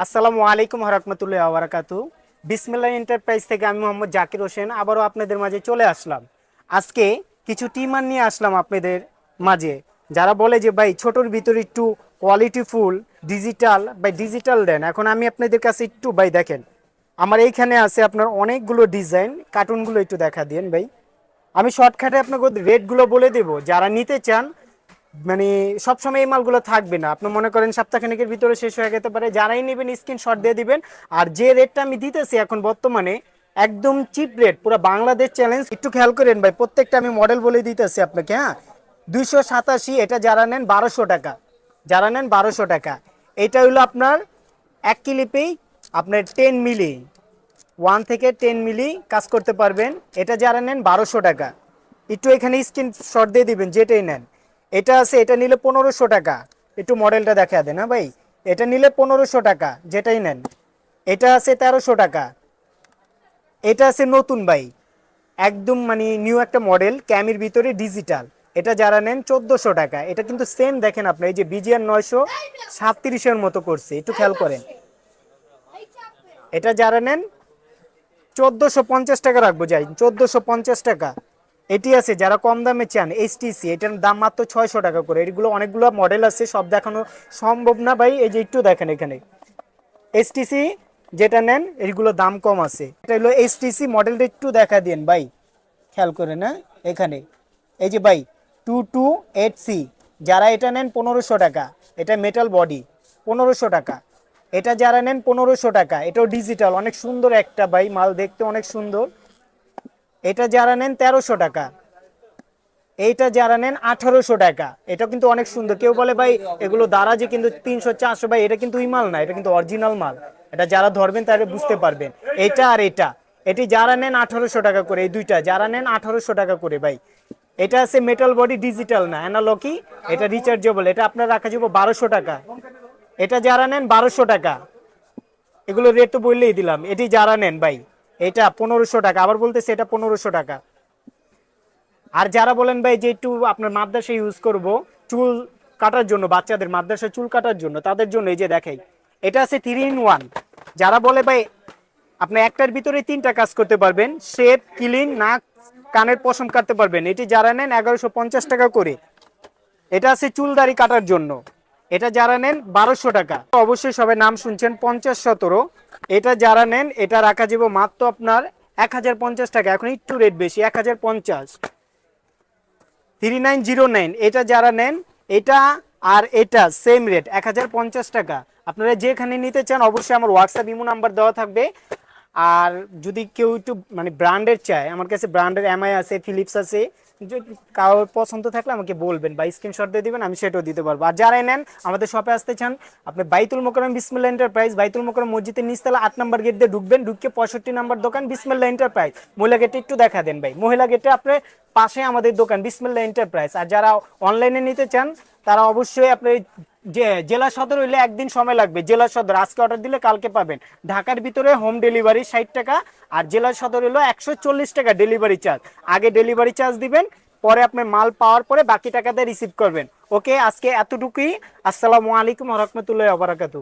আসসালামু আলাইকুম রহমতুল্লাহ আবরাকাতু বিসমিল্লাহ এন্টারপ্রাইজ থেকে আমি মোহাম্মদ জাকির হোসেন আবারও আপনাদের মাঝে চলে আসলাম। আজকে কিছু টিমার নিয়ে আসলাম আপনাদের মাঝে। যারা বলে যে, ভাই, ছোটোর ভিতরে একটু কোয়ালিটি ফুল ডিজিটাল বা ডিজিটাল দেন। এখন আমি আপনাদের কাছে একটু, ভাই, দেখেন। আমার এইখানে আছে আপনার অনেকগুলো ডিজাইন কার্টুনগুলো একটু দেখা দিন ভাই। আমি শর্টকাটে আপনাকে রেটগুলো বলে দেব। যারা নিতে চান মানে সবসময় এই মালগুলো থাকবে না। আপনি মনে করেন সপ্তাহখানেকের ভিতরে শেষ হয়ে যেতে পারে, যারাই নেবেন স্ক্রিনশট দিয়ে দিবেন। আর যে রেটটা আমি দিতেছি এখন বর্তমানে, একদম চিপ রেট পুরো বাংলাদেশ চ্যালেঞ্জ একটু খেয়াল করেন ভাই, প্রত্যেকটা আমি মডেল বলে দিতেছি আপনাকে হ্যাঁ? দুইশো সাতাশি, এটা যারা নেন বারোশো টাকা। যারা নেন বারোশো টাকা। এটা হলো আপনার এক কিলিপেই আপনার টেন মিলি ওয়ান থেকে টেন মিলি কাজ করতে পারবেন। এটা যারা নেন বারোশো টাকা। একটু এখানে স্ক্রিন শট দিয়ে দিবেন, যেটাই নেন। এটা আছে, এটা নিলে পনেরোশো টাকা। একটু মডেলটা দেখা দেন না ভাই? এটা নিলে পনেরোশো টাকা, যেটাই নেন। এটা আছে তেরোশো টাকা। এটা আছে নতুন ভাই। একদম মানে নিউ একটা মডেল ক্যামের ভিতরে ডিজিটাল এটা যারা নেন চোদ্দোশো টাকা। এটা কিন্তু সেম দেখেন আপনি, এই যে বিজিআর নয়শো সাতত্রিশের মতো করছে, একটু খেয়াল করেন। এটা যারা নেন, চোদ্দোশো পঞ্চাশ টাকা রাখব যাই, চোদ্দোশো পঞ্চাশ টাকা। এটি আছে, যারা কম দামে চান এইচটিসি এটার দাম মাত্র ছয়শো টাকা করে। এগুলো অনেকগুলো মডেল আছে, সব দেখানো সম্ভব না ভাই, এই যে একটু দেখেন এখানে। এইচটিসি যেটা নেন, এগুলো দাম কম আছে। এটা হলো এইচটিসি মডেলটা একটু দেখা দিন ভাই। খেয়াল করে না এখানে। এই যে ভাই টু টু এইট সি যারা এটা নেন পনেরোশো টাকা, এটা মেটাল বডি পনেরোশো টাকা। এটা যারা নেন পনেরোশো টাকা, এটাও ডিজিটাল অনেক সুন্দর একটা ভাই, মাল দেখতে অনেক সুন্দর। এটা যারা নেন তেরোশো টাকা। এইটা যারা নেন আঠারোশো টাকা। এটা কিন্তু অনেক সুন্দর। কেউ বলে, ভাই, এগুলো দ্বারা যে কিন্তু তিনশো, চারশো। ভাই, এটা কিন্তু মাল না, এটা কিন্তু অরিজিনাল মাল। এটা যারা ধরবেন তারা বুঝতে পারবেন। এটা আর এটা। এটি যারা নেন আঠারোশো টাকা করে, এই দুইটা। যারা নেন আঠারোশো টাকা করে, ভাই। এটা আছে মেটাল বডি ডিজিটাল না অ্যানালকি এটা রিচার্জেবল এটা আপনার রাখা যাব বারোশো টাকা। এটা যারা নেন বারোশো টাকা। এগুলো রেট তো বললেই দিলাম। এটি যারা নেন, ভাই। এটা পনেরোশো টাকা, আবার বলতেছে এটা পনেরোশো টাকা। আর যারা বলেন ভাই যে একটু আপনার মাদ্রাসা ইউজ করব, চুল কাটার জন্য, বাচ্চাদের মাদ্রাসা চুল কাটার জন্য, তাদের জন্য এই যে দেখাই, এটা আছে থ্রি ইন ওয়ান যারা বলে ভাই আপনি একটার ভিতরে তিনটা কাজ করতে পারবেন শেপ ক্লিন নাক, কানের পশম কাটতে পারবেন। এটি যারা নেন এগারোশো পঞ্চাশ টাকা করে। এটা আছে চুল দাড়ি কাটার জন্য। এটা যারা নেন বারোশো টাকা। অবশ্যই সবাই নাম শুনছেন পঞ্চাশ সতেরো। এটা যারা নেন, এটা রাখা যাবে মাত্র আপনার এক হাজার পঞ্চাশ টাকা। এখন একটু রেট বেশি, এক হাজার পঞ্চাশ। থ্রি নাইন জিরো নাইন এটা যারা নেন, এটা আর এটা সেম রেট এক হাজার পঞ্চাশ টাকা। আপনারা যেখানে নিতে চান, অবশ্যই আমার হোয়াটসঅ্যাপ ইমো নাম্বার দেওয়া থাকবে। আর যদি কেউ একটু মানে ব্র্যান্ডের চায়, আমার কাছে ব্র্যান্ডের এমআই আছে ফিলিপস আছে কারোর পছন্দ থাকলে আমাকে বলবেন বা স্ক্রিনশট দিয়ে দিবেন, আমি সেটাও দিতে পারব। আর যারাই নেন, আমাদের শপে আসতে চান, আপনি বাইতুল মোকরম বিসমিল্লা এন্টারপ্রাইজ বাইতুল মোকরম মসজিদের নিচতলা আট নম্বর গেট দিয়ে ঢুকবেন, ঢুকে পঁয়ষট্টি নম্বর দোকান বিসমিল্লা এন্টারপ্রাইজ মহিলা গেটে একটু দেখা দেন ভাই। মহিলা গেটে আপনি পাশে আমাদের দোকান বিসমিল্লা এন্টারপ্রাইজ আর যারা অনলাইনে নিতে চান তারা অবশ্যই আপনার যে জেলা সদর হইলে একদিন সময় লাগবে। জেলা সদর, আজকে অর্ডার দিলে কালকে পাবেন। ঢাকার ভিতরে হোম ডেলিভারি ষাট টাকা, আর জেলা সদর হলো একশো চল্লিশ টাকা ডেলিভারি চার্জ আগে ডেলিভারি চার্জ দিবেন, পরে আপনি মাল পাওয়ার পরে বাকি টাকাতে রিসিভ করবেন। ওকে আজকে এতটুকুই। আসসালামু আলাইকুম রহমতুল্লাহ আবরাকাতু